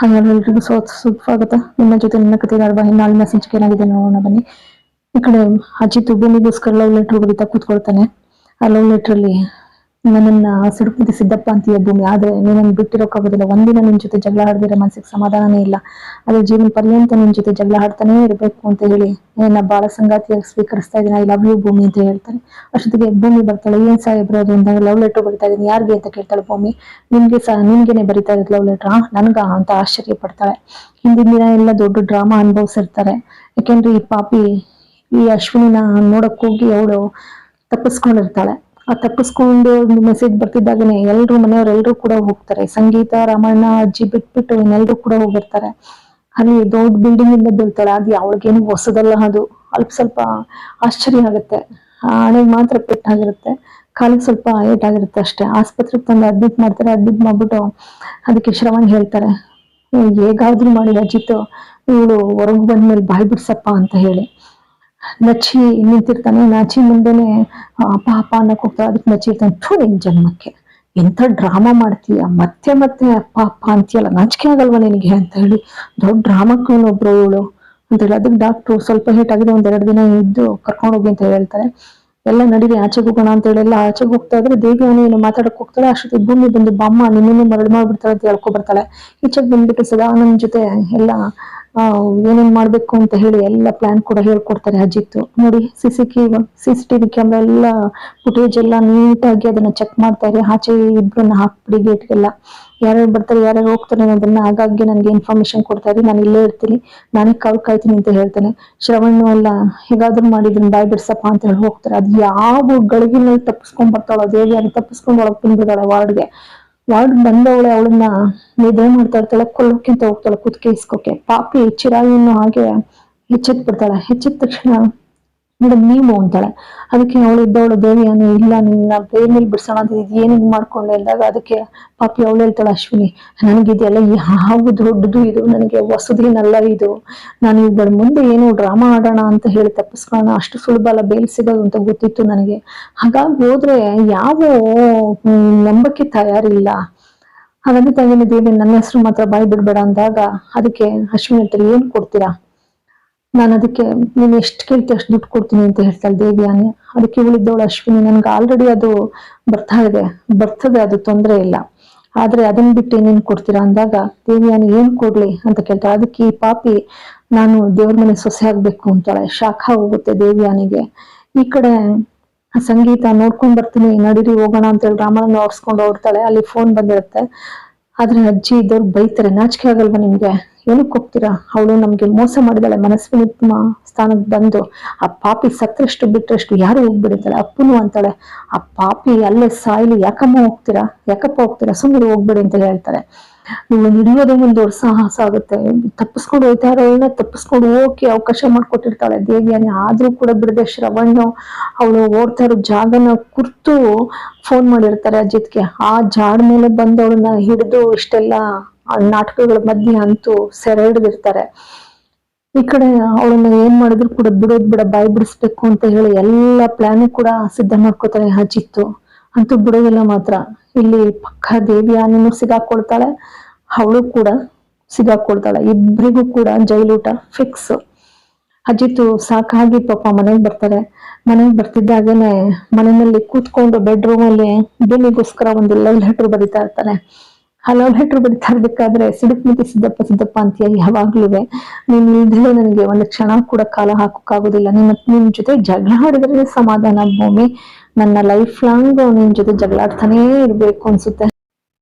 ಹಾಗೆ ಎಲ್ರಿಗೂ ಸೊ ಸುಸ್ವಾಗತ ನಿಮ್ಮ ಜೊತೆ ನನ್ನ ಕಥೆ ಧಾರಾವಾಹಿ ನಾಳಿನ ಸಂಚಿಕೆ ಏನಾಗಿದೆ ನೋಡೋಣ ಬನ್ನಿ. ಈ ಕಡೆ ಅಜ್ಜಿ ಭೂಮಿಗೋಸ್ಕರ ಲವ್ ಲೆಟರ್ ಬರೀತಾ ಕೂತ್ಕೊಳ್ತಾನೆ. ಆ ಲವ್ ಲೆಟರ್ ಅಲ್ಲಿ ನನ್ನನ್ನ ಸಿಡುಕುತಿ ಸಿದ್ದಪ್ಪ ಅಂತೀಯ ಭೂಮಿ. ಆದ್ರೆ ನೀನನ್ನು ಬಿಟ್ಟಿರೋಕ್ಕಾಗೋದಿಲ್ಲ. ಒಂದಿನ ನಿನ್ ಜೊತೆ ಜಗಳ ಆಡಿದ್ರೆ ಮನಸ್ಸಿಗೆ ಸಮಾಧಾನನೇ ಇಲ್ಲ. ಅದೇ ಜೀವನ ಪರ್ಯಂತ ನಿನ್ ಜೊತೆ ಜಗಳ ಆಡ್ತಾನೆ ಇರಬೇಕು ಅಂತ ಹೇಳಿ ನನ್ನ ಬಾಳ ಸಂಗಾತಿಯಾಗಿ ಸ್ವೀಕರಿಸ್ತಾ ಇದ್ದೀನಿ. ಐ ಲವ್ ಯು ಭೂಮಿ ಅಂತ ಹೇಳ್ತಾನೆ. ಅಷ್ಟೊತ್ತಿಗೆ ಭೂಮಿ ಬರ್ತಾಳೆ. ಏನ್ ಸಾಹೇಬ್ರು ಅದು ಅಂತ ಲವ್ ಲೆಟರ್ ಬರಿತಾ ಇದ್ದೀನಿ. ಯಾರಿಗೆ ಅಂತ ಕೇಳ್ತಾಳೆ ಭೂಮಿ. ನಿಮ್ಗೆ ಸಹ ನಿಮ್ಗೆನೆ ಬರಿತಾ ಇರೋದು ಲವ್ ಲೆಟರ್ ನನ್ಗ ಅಂತ ಆಶ್ಚರ್ಯ ಪಡ್ತಾಳೆ. ಹಿಂದಿನ ದಿನ ಎಲ್ಲ ದೊಡ್ಡ ಡ್ರಾಮಾ ಅನುಭವಿಸಿರ್ತಾರೆ. ಯಾಕೆಂದ್ರೆ ಈ ಪಾಪಿ ಈ ಅಶ್ವಿನಿನ ನೋಡಕ್ ಹೋಗಿ ಅವಳು ತಪ್ಪಿಸ್ಕೊಂಡಿರ್ತಾಳೆ. ತಪ್ಪಿಸ್ಕೊಂಡು ಒಂದು ಮೆಸೇಜ್ ಬರ್ತಿದ್ದಾಗನೆ ಎಲ್ರು ಮನೆಯವರೆಲ್ಲರೂ ಕೂಡ ಹೋಗ್ತಾರೆ. ಸಂಗೀತ ರಾಮಣ್ಣ ಅಜ್ಜಿ ಬಿಟ್ಬಿಟ್ಟು ಇನ್ನೆಲ್ರು ಕೂಡ ಹೋಗಿರ್ತಾರೆ. ಅಲ್ಲಿ ದೊಡ್ಡ ಬಿಲ್ಡಿಂಗ್ ಇಂದ ಬೀಳ್ತಾಳೆ ಅದು ಅವಳಿಗೇನು ಹೊಸದಲ್ಲ ಅದು. ಅಲ್ಪ ಸ್ವಲ್ಪ ಆಶ್ಚರ್ಯ ಆಗುತ್ತೆ. ಆ ಹಣೆಗೆ ಮಾತ್ರ ಪೆಟ್ಟಾಗಿರುತ್ತೆ. ಕಾಲಿಗೆ ಸ್ವಲ್ಪ ಏಟಾಗಿರುತ್ತೆ ಅಷ್ಟೇ. ಆಸ್ಪತ್ರೆಗೆ ತಂದು ಅಡ್ಮಿಟ್ ಮಾಡ್ತಾರೆ. ಅಡ್ಮಿಟ್ ಮಾಡ್ಬಿಟ್ಟು ಅದಕ್ಕೆ ಶ್ರವಣ್ ಹೇಳ್ತಾರೆ. "ಏ, ಹೇಗಾದ್ರೂ ಮಾಡಿ ಅಜಿತ್. ಇವಳು ಹೊರಗೆ ಬಂದ್ಮೇಲೆ ಬಾಯ್ ಬಿಡ್ಸಪ್ಪ ಅಂತ ಹೇಳಿ. ನಚ್ಚಿ ನಿಂತಿರ್ತಾನೆ, ನಾಚಿ ಮುಂದೆನೆ ಪಾಪ ಅಪ್ಪ ಅನ್ನಕ್ ಅದಕ್ಕೆ ನಚ್ಚಿರ್ತಾನೆ ಥೂ, ನಿನ್ ಜನ್ಮಕ್ಕೆ ಎಂತ ಡ್ರಾಮಾ ಮಾಡ್ತೀಯ? ಮತ್ತೆ ಮತ್ತೆ ಅಪ್ಪ ಅಪ್ಪ ಅಂತೀಯಲ್ಲ? ನಾಚಿಕೆ ಆಗಲ್ವಾ ನಿನಗೆ? ಅಂತ ಹೇಳಿ, ದೊಡ್ಡ ಡ್ರಾಮಾ ಒಬ್ರು ಇವಳು. ಅಂತ ಹೇಳಿ, ಅದಕ್ಕೆ ಡಾಕ್ಟ್ರು ಸ್ವಲ್ಪ ಹೇಟ್ ಆಗಿದೆ, ಒಂದ್ ಎರಡು ದಿನ ಇದ್ದು ಕರ್ಕೊಂಡು ಹೋಗಿ ಅಂತ ಹೇಳ್ತಾರೆ. ಎಲ್ಲ ನಡೀರಿ ಆಚೆಗೆ ಹೋಗೋಣ ಅಂತ ಹೇಳಿ, ಎಲ್ಲ ಆಚೆಗೆ ಹೋಗ್ತಾ ಇದ್ರೆ ದೇವಿ ಅವನು ಏನು ಮಾತಾಡಕ್ ಹೋಗ್ತಾಳೆ, ಅಷ್ಟೊತ್ತಿಗೆ ಭೂಮಿ ಬಂದು ಬಾಮ್ಮ ನಿನ್ನನ್ನು ಮರಳು ಮಾಡ್ಬಿಡ್ತಾಳೆ ಅಂತ ಹೇಳ್ಕೊ ಬರ್ತಾಳೆ. ಈಚೆಗೆ ಬಂದ್ಬಿಟ್ಟು ನನ್ನ ಜೊತೆ ಎಲ್ಲ ಏನೇನ್ ಮಾಡ್ಬೇಕು ಅಂತ ಹೇಳಿ ಎಲ್ಲ ಪ್ಲಾನ್ ಕೂಡ ಹೇಳ್ಕೊಡ್ತಾರೆ ಅಜಿತ್. ನೋಡಿ ಸಿಸಿ ಕಿ ಸಿ ಸಿ ಟಿವಿ ಕ್ಯಾಮ್ರಾ ಎಲ್ಲ ಫುಟೇಜ್ ಎಲ್ಲ ನೀಟಾಗಿ ಅದನ್ನ ಚೆಕ್ ಮಾಡ್ತಾರೆ ಆಚೆ ಇಬ್ಬರನ್ನ ಹಾಕ್ಬಿಡಿ ಗೇಟ್ಗೆಲ್ಲ ಯಾರ್ಯಾರು ಬರ್ತಾರೆ, ಯಾರ್ಯಾರು ಹೋಗ್ತಾರೆ ಅನ್ನೋದನ್ನ ಆಗಾಗ್ಗೆ ನನಗೆ ಇನ್ಫಾರ್ಮೇಶನ್ ಕೊಡ್ತಾ ಇದ್ದೀನಿ ನಾನು ಇಲ್ಲೇ ಇರ್ತೀನಿ. ನಾನೇ ಕಾವು ಕಾಯ್ತೀನಿ ಅಂತ ಹೇಳ್ತಾನೆ. ಶ್ರವಣ್ಣು ಎಲ್ಲ ಹೇಗಾದ್ರೂ ಮಾಡಿದ್ರೆ ಬಾಯ್ ಬಿಡ್ಸಪ್ಪ ಅಂತ ಹೇಳಿ ಹೋಗ್ತಾರೆ. ಅದು ಯಾವ ಗಳಿಗಿನಲ್ಲಿ ತಪ್ಪಿಸ್ಕೊಂಡ್ ಬರ್ತಾಳೋ ದೇವಿ ಅಲ್ಲಿ ತಪ್ಪಿಸ್ಕೊಂಡ್ ಒಳಗ್ ತುಂಬಿದಾಳೆ ವಾರ್ಡ್ಗೆ ವಾರ್ಡ್ ಬಂದವಳೆ ಅವಳನ್ನ ನಿದ್ರೆ ಮಾಡ್ತಾ ಇರ್ತಾಳೆ ಕೊಲ್ಲೋಕ್ಕಿಂತ ಹೋಗ್ತಾಳೆ, ಕುತ್ತಿಗೆ ಇಸ್ಕೋಕೆ ಪಾಪಿ ಚಿರಾಯಿಯನ್ನು ಹಾಗೆ ಹೆಚ್ಚೆತ್ ಬಿಡ್ತಾಳೆ ಹೆಚ್ಚಿದ ತಕ್ಷಣ ಮೇಡಮ್, ನೀವು ಅಂತಾಳೆ. ಅದಕ್ಕೆ ಅವಳು ಇದ್ದವಳು ಅನು ಇಲ್ಲ ನಿನ್ನ ಬೇಮೇಲೆ ಬಿಡ್ಸೋಣ ಅಂತ ಏನೇನ್ ಮಾಡ್ಕೊಂಡೆ? ಅಂದಾಗ ಅದಕ್ಕೆ ಪಾಪಿ ಅವಳು ಹೇಳ್ತಾಳೆ, ಅಶ್ವಿನಿ ನನಗಿದೆಲ್ಲ ಯಾವ ದೊಡ್ಡದು ಇದು? ನನಗೆ ಹೊಸದೇನಲ್ಲ ಇದು. ನಾನು ಇವುಗಳ ಮುಂದೆ ಏನು ಡ್ರಾಮಾ ಆಡೋಣ ಅಂತ ಹೇಳಿ ತಪ್ಪಿಸ್ಕೊಳ್ಳೋಣ. ಅಷ್ಟು ಸುಲಭ ಅಲ್ಲ, ಬೇಲ್ ಸಿಗೋದು ಅಂತ ಗೊತ್ತಿತ್ತು ನನಗೆ. ಹಾಗಾಗಿ ಹೋದ್ರೆ ಯಾವ ನಂಬಕ್ಕೆ ತಯಾರಿಲ್ಲ. ಹಾಗಾಗಿ ತಂಗಿನ ದೇವಿ ನನ್ನ ಹೆಸರು ಮಾತ್ರ ಬಾಯ್ ಬಿಡ್ಬೇಡ ಅಂದಾಗ ಅದಕ್ಕೆ ಅಶ್ವಿನಿ ಹೇಳ್ತಾರೆ, ಏನ್ ಕೊಡ್ತೀರಾ? ನಾನು ಅದಕ್ಕೆ, ನೀನು ಎಷ್ಟು ಕೇಳ್ತಿ ಅಷ್ಟು ದುಡ್ಡು ಕೊಡ್ತೀನಿ ಅಂತ ಹೇಳ್ತಾಳೆ ದೇವಿಯಾನಿ. ಅದಕ್ಕೆ ಉಳಿದವಳು ಅಶ್ವಿನಿ. ನನ್ಗೆ ಆಲ್ರೆಡಿ ಅದು ಬರ್ತಾ ಇದೆ ಬರ್ತದೆ, ಅದು ತೊಂದರೆ ಇಲ್ಲ. ಆದ್ರೆ ಅದನ್ನ ಬಿಟ್ಟು ಏನೇನು ಕೊಡ್ತೀರಾ ಅಂದಾಗ, ದೇವಿಯಾನಿ ಏನ್ ಕೊಡ್ಲಿ ಅಂತ ಕೇಳ್ತಾಳೆ. ಅದಕ್ಕೆ ಈ ಪಾಪಿ, ನಾನು ದೇವ್ರ ಮನೆ ಸೊಸೆ ಆಗ್ಬೇಕು ಅಂತಾಳೆ. ಶಾಖ ಹೋಗುತ್ತೆ ದೇವಿಯಾನಿಗೆ. ಈ ಕಡೆ ಸಂಗೀತ ನೋಡ್ಕೊಂಡ್ ಬರ್ತೀನಿ. ನಡೀರಿ, ಹೋಗೋಣ ಅಂತ ಹೇಳಿ ರಾಮನ ಓಡಿಸ್ಕೊಂಡು ಓಡ್ತಾಳೆ ಅಲ್ಲಿ ಫೋನ್ ಬಂದಿರುತ್ತೆ. ಆದ್ರೆ ಅಜ್ಜಿ ಇದ್ದವ್ರು ಬೈತಾರೆ. ನಾಚಿಕೆ ಆಗಲ್ವಾ ನಿಮ್ಗೆ? ಏನಕ್ಕೆ ಹೋಗ್ತೀರಾ? ಅವಳು ನಮ್ಗೆ ಮೋಸ ಮಾಡಿದಾಳೆ. ಮನಸ್ವಿನಿ ಸ್ಥಾನಕ್ಕೆ ಬಂದು ಆ ಪಾಪಿ ಸತ್ತರಷ್ಟು ಬಿಟ್ಟರಷ್ಟು ಯಾರು ಹೋಗ್ಬಿಡುತ್ತಾಳೆ? ಅಪ್ಪನು ಅಂತಾಳೆ, ಆ ಪಾಪಿ ಅಲ್ಲೇ ಸಾಯಿಲಿ, ಯಾಕಮ್ಮ ಹೋಗ್ತೀರಾ? ಯಾಕಪ್ಪ ಹೋಗ್ತೀರಾ? ಸುಮ್ಮನೆ ಹೋಗ್ಬೇಡಿ ಅಂತ ಹೇಳ್ತಾಳೆ ನೀವು ಹಿಡಿಯೋದೇ ಒಂದು ಸಾಹಸ ಆಗುತ್ತೆ. ತಪ್ಪಿಸ್ಕೊಂಡು ಹೋಯ್ತಾ ಇರೋಳನ್ನ ತಪ್ಪಿಸ್ಕೊಂಡು ಹೋಗಿ ಅವಕಾಶ ಮಾಡ್ಕೊಟ್ಟಿರ್ತಾಳೆ. ದೇವಿಯಾನಿ ಆದ್ರೂ ಕೂಡ ಬಿಡದೆ ಶ್ರವಣ್ಣು ಅವಳು ಓಡ್ತಾ ಇರೋ ಜಾಗನ ಕುರ್ತು ಫೋನ್ ಮಾಡಿರ್ತಾರೆ ಅಜಿತ್ಗೆ. ಆ ಜಾಡ್ ಮೇಲೆ ಬಂದು ಅವಳನ್ನ ಹಿಡಿದು ಇಷ್ಟೆಲ್ಲ ನಾಟಕಗಳ ಮಧ್ಯೆ ಅಂತೂ ಸೆರೆ ಹಿಡಿದಿರ್ತಾರೆ. ಈ ಕಡೆ ಅವಳನ್ನ ಏನ್ ಮಾಡಿದ್ರು ಕೂಡ ಬಿಡೋದ್ ಬಿಡ, ಬಾಯಿ ಬಿಡಿಸ್ಬೇಕು ಅಂತ ಹೇಳಿ ಎಲ್ಲ ಪ್ಲಾನ್ ಕೂಡ ಸಿದ್ಧ ಮಾಡ್ಕೋತಾರೆ ಹಚ್ಚಿತ್ತು ಅಂತೂ ಬಿಡೋದಿಲ್ಲ ಮಾತ್ರ. ಇಲ್ಲಿ ಪಕ್ಕ ದೇವಿಯಾನಿನೂ ಸಿಗಾಕೊಳ್ತಾಳೆ, ಅವಳು ಕೂಡ ಸಿಗಾಕೊಳ್ತಾಳೆ. ಇಬ್ರಿಗೂ ಕೂಡ ಜೈಲೂಟ ಫಿಕ್ಸ್ ಅಜಿತು ಸಾಕಾಗಿ ಪಾಪ ಮನೆಗೆ ಬರ್ತಾರೆ. ಮನೆಗೆ ಬರ್ತಿದ್ದಾಗೇನೆ ಮನೆಯಲ್ಲಿ ಕೂತ್ಕೊಂಡು ಬೆಡ್ರೂಮ್ ಅಲ್ಲಿ ಭೂಮಿಗೋಸ್ಕರ ಒಂದು ಲವ್ ಲೆಟರ್ ಬರಿತಾ ಇರ್ತಾನೆ. ಆ ಲವ್ ಲೆಟರ್ ಬರಿತಾ ಇರ್ಬೇಕಾದ್ರೆ ಸಿಡುಕ್ ಮಿತಿ ಸಿದ್ದಪ್ಪ ಸಿದ್ದಪ್ಪ ಅಂತೀಯ ಯಾವಾಗ್ಲೂ ನೀನ್ ಇಲ್ದಲೇ ನನಗೆ ಒಂದು ಕ್ಷಣ ಕೂಡ ಕಾಲ ಹಾಕೋಕ್ಕಾಗೋದಿಲ್ಲ. ನಿನ್ನ, ನಿನ್ ಜೊತೆ ಜಗಳ ಆಡಿದ್ರೆ ಸಮಾಧಾನ ಭೂಮಿ. ನನ್ನ ಲೈಫ್ ಲಾಂಗ್ ನಿನ್ ಜೊತೆ ಜಗಳ ಆಡ್ತಾನೇ ಇರ್ಬೇಕು ಅನ್ಸುತ್ತೆ.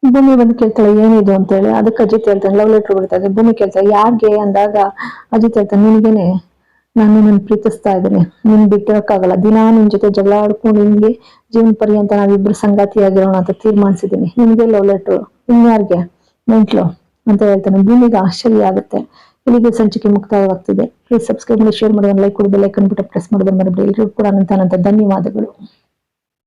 ಭೂಮಿ ಬಂದು ಕೇಳ್ತಾಳೆ, ಏನಿದು ಅಂತ ಹೇಳಿ. ಅದಕ್ಕೆ ಅಜಿತ್ ಹೇಳ್ತಾನೆ ಲವ್ ಲೆಟರ್ ಬರೀತಾರೆ ಭೂಮಿ ಕೇಳ್ತಾಳೆ, ಯಾರ್ಗೆ? ಅಂದಾಗ ಅಜಿತ್ ಹೇಳ್ತಾನೆ, ನಿನಗೇನೆ? ನಾನು ನನ್ನ ಪ್ರೀತಿಸ್ತಾ ಇದ್ದೀನಿ. ನಿನ್ ಬಿಟ್ಟಿರೋಕ್ಕಾಗಲ್ಲ ದಿನಾ ನಿನ್ ಜೊತೆ ಜಗಳ ಆಡ್ಕೊಂಡು ನಿಮ್ಗೆ ಜೀವನ ಪರ್ಯಂತ ನಾವಿಬ್ರು ಸಂಗಾತಿಯಾಗಿರೋಣ ಅಂತ ತೀರ್ಮಾನಿಸಿದ್ದೀನಿ. ನಿಮ್ಗೆ ಲವ್ ಲೆಟ್ರು ಇನ್ಯಾರಿಗೆ? ಮೆಂಟ್ಲು ಅಂತ ಹೇಳ್ತಾನೆ. ಭೂಮಿಗೆ ಆಶ್ಚರ್ಯ ಆಗುತ್ತೆ. ಇಲ್ಲಿಗೆ ಸಂಚಿಕೆ ಮುಕ್ತಾಯವಾಗ್ತಿದೆ. ಪ್ಲೀಸ್ ಸಬ್ಸ್ಕ್ರೈಬ್ ಮಾಡಿ ಶೇರ್ ಮಾಡಿ ಲೈಕ್ ಕೊಡಿ ಬೆಲ್ ಐಕನ್ ಪ್ರೆಸ್ ಮಾಡೋದ್ರ ಮರಿಬೇಡಿ. ಎಲ್ಲರಿಗೂ ಕೂಡ ಅನಂತ ಅನಂತ ಧನ್ಯವಾದಗಳು.